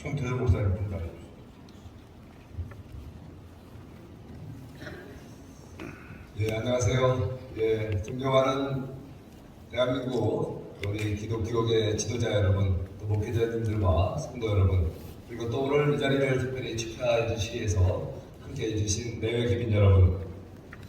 송태섭 목사님 분발해 주세요. 예, 안녕하세요. 예, 존경하는 대한민국 우리 기독교계 지도자 여러분, 또 목회자님들과 성도 여러분, 그리고 또 오늘 이 자리를 특별히 축하해 주시기 위해서 함께 해 주신 내외 기민 여러분,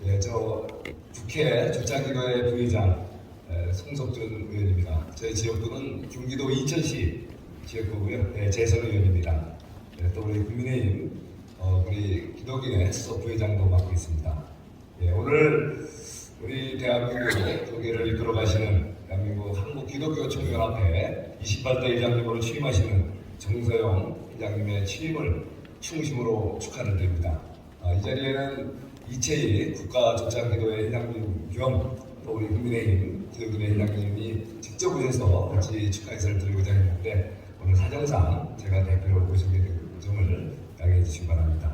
예, 저 국회 조장기도회 부의장 예, 송석준 의원입니다. 저희 지역구는 경기도 인천시 지역구고요. 예, 재선 의원입니다. 예, 또 우리 국민의힘 어, 우리 기독인의 수석 부회장도 맡고 있습니다. 예, 오늘 우리 대한민국 교계를 이끌어 가시는 대한민국 한국 기독교 총연합회 28대 회장님으로 취임하시는 정서영 회장님의 취임을 충심으로 축하를 드립니다. 아, 이 자리에는 이채희 국가조장기도회 회장님 겸또 우리 국민의힘 기독인의 회장님이 직접 오셔서 같이 축하 인사를 드리고자 했는데 오늘 사정상 제가 대표로 모시게 된 점을 양해해 주시기 바랍니다.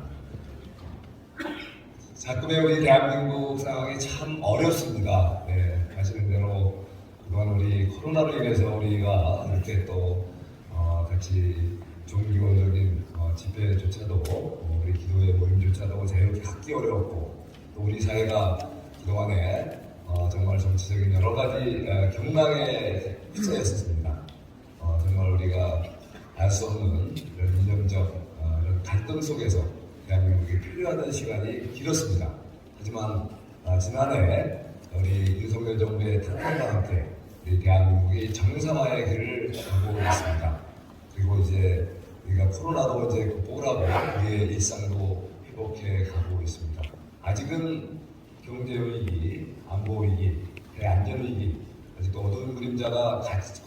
자꾸의 우리 대한민국 상황이 참 어렵습니다. 네, 아시는 대로 그동안 우리 코로나로 인해서 우리가 이렇게 또 어, 같이 종교적인 어, 집회조차도 어, 우리 기도의 모임조차도 자유롭게 갖기 어려웠고 또 우리 사회가 그동안에 어, 정말 정치적인 여러 가지 어, 경랑에 휩싸였었습니다. 어, 정말 우리가 알 수 없는 이런 이념적 어, 이런 갈등 속에서 대한민국이 필요하던 시간이 길었습니다. 하지만 아, 지난해 우리 윤석열 정부의 탄핵과 함께 우리 대한민국이 정상화의 길을 가고 있습니다. 그리고 이제 우리가 코로나도 이제 극복을 하고 우리의 일상도 회복해 가고 있습니다. 아직은 경제 위기, 안보 위기, 대안전 위기, 아직도 어두운 그림자가 같이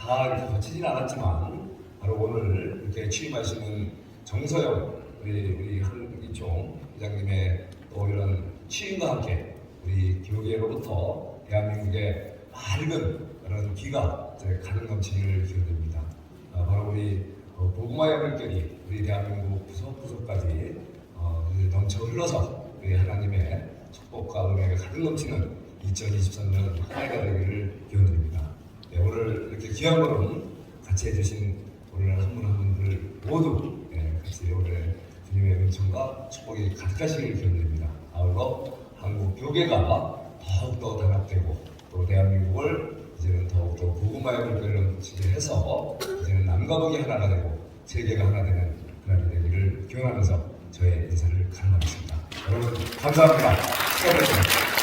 다 거치진 않았지만 바로 오늘 이렇게 취임하시는 정서영 우리 우리 한기총 회장님의 또 이런 취임과 함께 우리 교계로부터 대한민국의 맑은 그런 기가 가득 넘치기를 기원드립니다. 아, 바로 우리 어, 복음화의 물결이 우리 대한민국 구석구석까지 어, 넘쳐 흘러서 우리 하나님의 축복과 은혜가 가득 넘치는 2023년 한 해가 되기를 기원드립니다. 네, 오늘 이렇게 귀한 걸음 같이 해주신 오늘 한분 한 분들 모두 예, 같이 올해 주님의 은총과 축복이 가득하시길 기원드립니다. 아울러 한국 교계가 더욱더 단합되고 또 대한민국을 이제는 더욱더 고구마의 물결을 넘치게 해서 이제는 남과 북이 하나가 되고 세계가 하나 되는 그날이 되기를 기원하면서 저의 인사를 가름하겠습니다. 여러분 감사합니다. 수고하셨습니다.